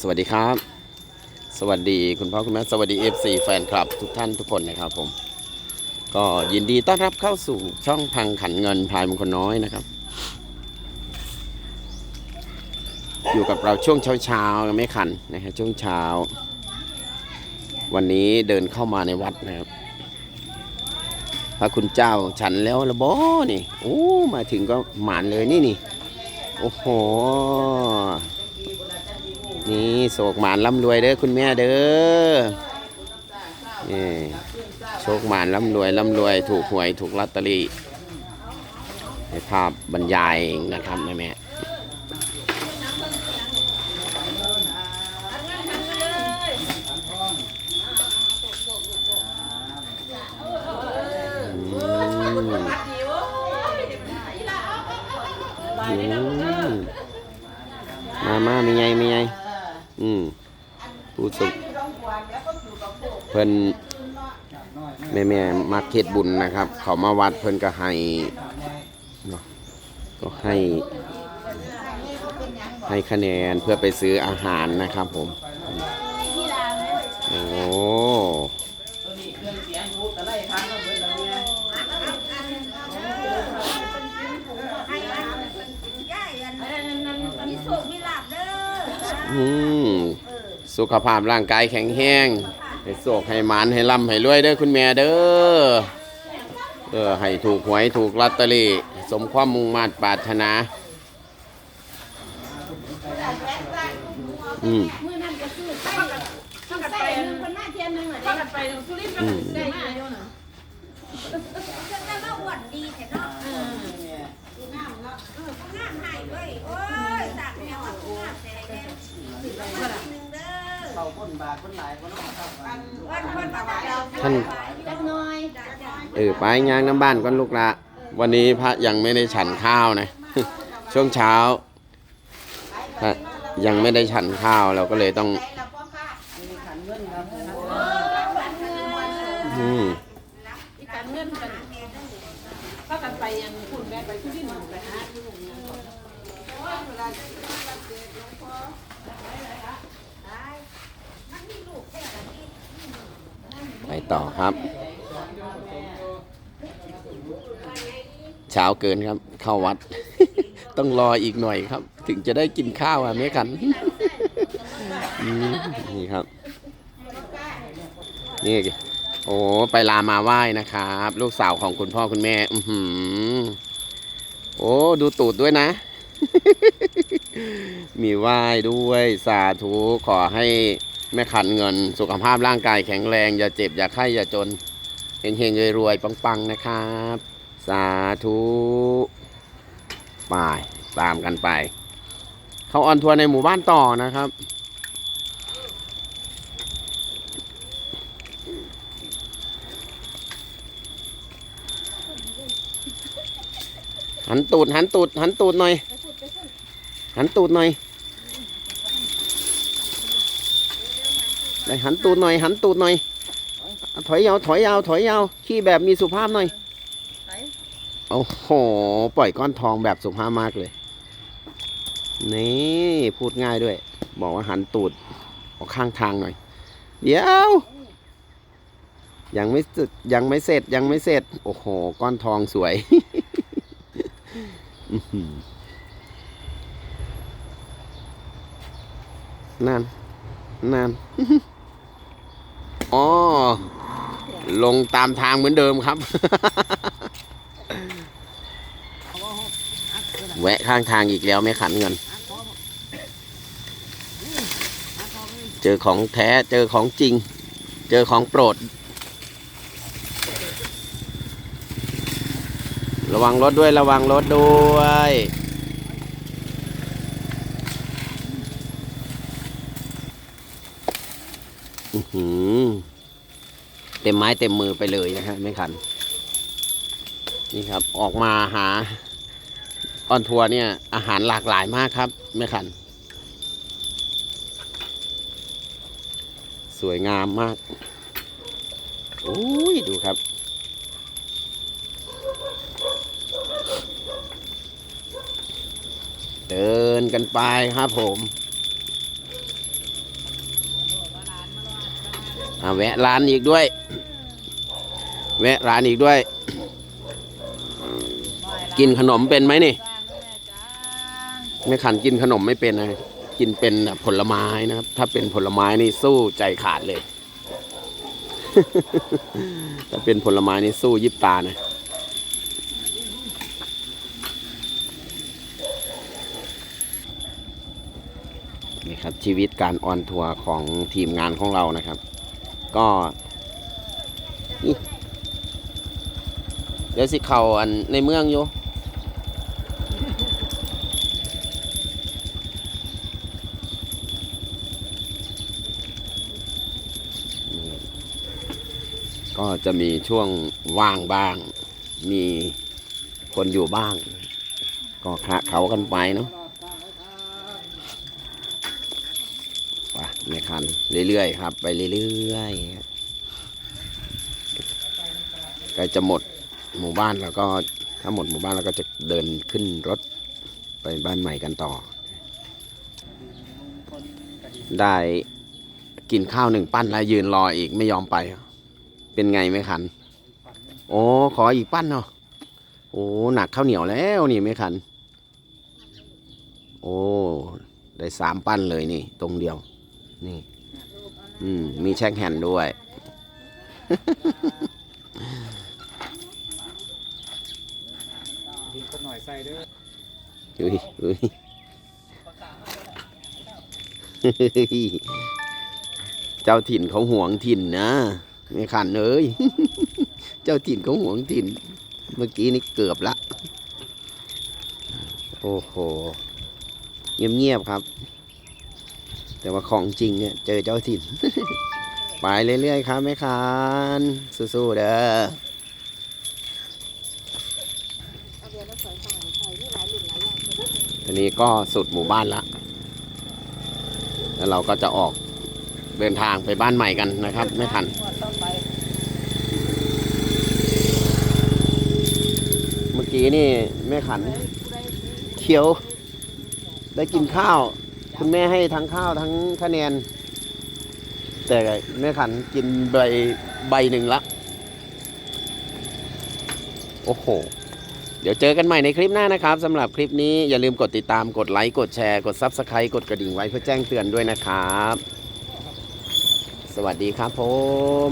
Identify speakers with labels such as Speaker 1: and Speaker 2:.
Speaker 1: สวัสดีครับ สวัสดีคุณพ่อคุณแม่สวัสดี FC แฟนคลับทุกท่านทุกคนนะครับผม ก็ยินดีต้อนรับเข้าสู่ช่องพังขันเงินพายมงคลน้อยนะครับ อยู่กับเราช่วงเช้าๆไม่ขันนะฮะช่วงเช้า วันนี้เดินเข้ามาในวัดนะครับพระคุณเจ้าฉันแล้วละบอนี่โอ้มาถึงก็หมานเลยนี่นี่โอ้โห นี่โศกหมานร่ำรวยเด้อคุณแม่เด้อนี่โชคหมานร่ำรวยร่ำรวย ถูกหวยถูกลอตเตอรี่ให้ภาพบรรยายเองนะครับแม่แม่อืมอืมมามามีไงมีไง อืมผู้สุขเพิ่นแม่แม่มาเขตบุญนะครับ เขามาวัดเพิ่นก็ให้เนาะก็ให้ ให้คะแนนเพื่อไปซื้ออาหารนะครับผม โอ้
Speaker 2: มีโศกมีหลับเด้ อื
Speaker 1: มสุขภาพร่างกายแข็งแรงให้โศกให้หมานให้ร่ำให้รวยเด้อคุณแม่เด้อเออให้ถูกหวยถูกลอตเตอรี่ สมความมุ่งมั่นปรารถนา อืม
Speaker 2: มือนั่นอกเอ
Speaker 3: อยู่น่ะ
Speaker 2: จะได้มาอวดดีแต่เนาะเออนาะเออเขางามให้เว้ยโอ้ยสั่งแนว
Speaker 4: คนบาทคนหลายคนต้องทำ
Speaker 2: กันวันวันถวายเรา
Speaker 1: ท่าน
Speaker 2: จักหน้อย
Speaker 1: เออไปย่างน้ำบ้านก่อนลูกละวันนี้พระยังไม่ได้ฉันข้าวนะ ช่วงเช้าพระยังไม่ได้ฉันข้าวเราก็เลยต้อง
Speaker 4: มีขันเงินครับ
Speaker 1: อืม
Speaker 3: อีการเงินกันถ้ากันไปยังคุณแม่ไปรินทร์ไปหาที่โรงงานก่อน
Speaker 1: ไปต่อครับ เช้าเกินครับ เข้าวัด ต้องรออีกหน่อยครับ ถึงจะได้กินข้าวอะแม่กันนี่ครับ นี่โอ้ไปลามาไหว้นะครับ ลูกสาวของคุณพ่อคุณแม่ อือหือโอ้ดูตูดด้วยนะ มีไหว้ด้วยสาธุขอให้ แม่ขันเงินสุขภาพร่างกายแข็งแรง อย่าเจ็บ อย่าไข้ อย่าจนเฮงๆรวยๆปังๆ นะครับ สาธุไปตามกันไป เขาออนทัวร์ในหมู่บ้านต่อนะครับหันตูดหันตูดหันตูดหน่อย หันตูดหน่อย ไปหันตูดหน่อย หันตูดหน่อย ถอยยาวถอยยาวถอยยาวขี้แบบมีสุภาพหน่อยโอ้โหปล่อยก้อนทองแบบสุภาพมากเลย นี่พูดง่ายด้วย บอกว่าหันตูดออกข้างทางหน่อย เดี๋ยวยังไม่ยังไม่เสร็จยังไม่เสร็จ โอ้โห ก้อนทองสวยนั่นนั่น อ๋อ ลงตามทางเหมือนเดิมครับ แวะข้างทางอีกแล้วไม่ขันเงิน เจอของแท้เจอของจริง เจอของโปรด ระวังรถด้วยระวังรถด้วย อื้อหือ เต็มไม้เต็มมือไปเลยนะฮะไม่คัน นี่ครับ ออกมาหาออนทัวร์เนี่ย อาหารหลากหลายมากครับ ไม่คัน สวยงามมากโอ้ยดูครับเดินกันไปครับผม แวะร้านอีกด้วย แวะร้านอีกด้วย กินขนมเป็นไหมนี่ ไม่ขันกินขนมไม่เป็นนะกินเป็นแบบผลไม้นะครับ ถ้าเป็นผลไม้นี่สู้ใจขาดเลย ถ้าเป็นผลไม้นี่สู้ยิบตานะนี่ครับชีวิตการออนทัวร์ของทีมงานของเรานะครับ ก็เดี๋ยวสิเขาอันในเมืองอยู่ก็จะมีช่วงว่างบ้าง มีคนอยู่บ้าง ก็คละเขากันไปเนาะ ไปไม่คันเรื่อยๆครับ ไปเรื่อยๆใกล้จะหมดหมู่บ้านแล้วก็ถ้าหมดหมู่บ้านเราก็จะเดินขึ้นรถไปบ้านใหม่กันต่อ ได้กินข้าวหนึ่งปั้นแล้วยืนรออีกไม่ยอมไป เป็นไงไม่คัน โอ้ขออีกปั้นเนาะโอ้หนักข้าวเหนียวแล้วนี่ไม่คัน โอ้ ได้สามปั้นเลยนี่ ตรงเดียว นี่ อืม มีแช็คแฮนด์ด้วย
Speaker 5: ดินคนหน่อยใส่เด้อ
Speaker 1: อุ้ยอุ้ยเจ้าถิ่นเขาห่วงถิ่นนะไม่ขันเอ้ย เจ้าถิ่นเขาห่วงถิ่น เมื่อกี้นี่เกือบละ โอ้โห เงียบๆครับ แต่ว่าของจริงเนี่ยเจอเจ้าถิ่น ไปเรื่อยๆครับแม่คานสู้ๆเด้ออันนี้ก็สุดหมู่บ้านละ แล้วเราก็จะออกเดินทางไปบ้านใหม่กันนะครับแม่คันเมื่อกี้นี่แม่ขันเขียวได้กินข้าว คุณแม่ให้ทั้งข้าวทั้งคะแนน แต่แม่ขันกินใบใบหนึ่งละโอ้โห เดี๋ยวเจอกันใหม่ในคลิปหน้านะครับสำหรับคลิปนี้อย่าลืมกดติดตามกดไลค์ กดแชร์ กด Subscribe กดกระดิ่งไว้เพื่อแจ้งเตือนด้วยนะครับ สวัสดีครับผม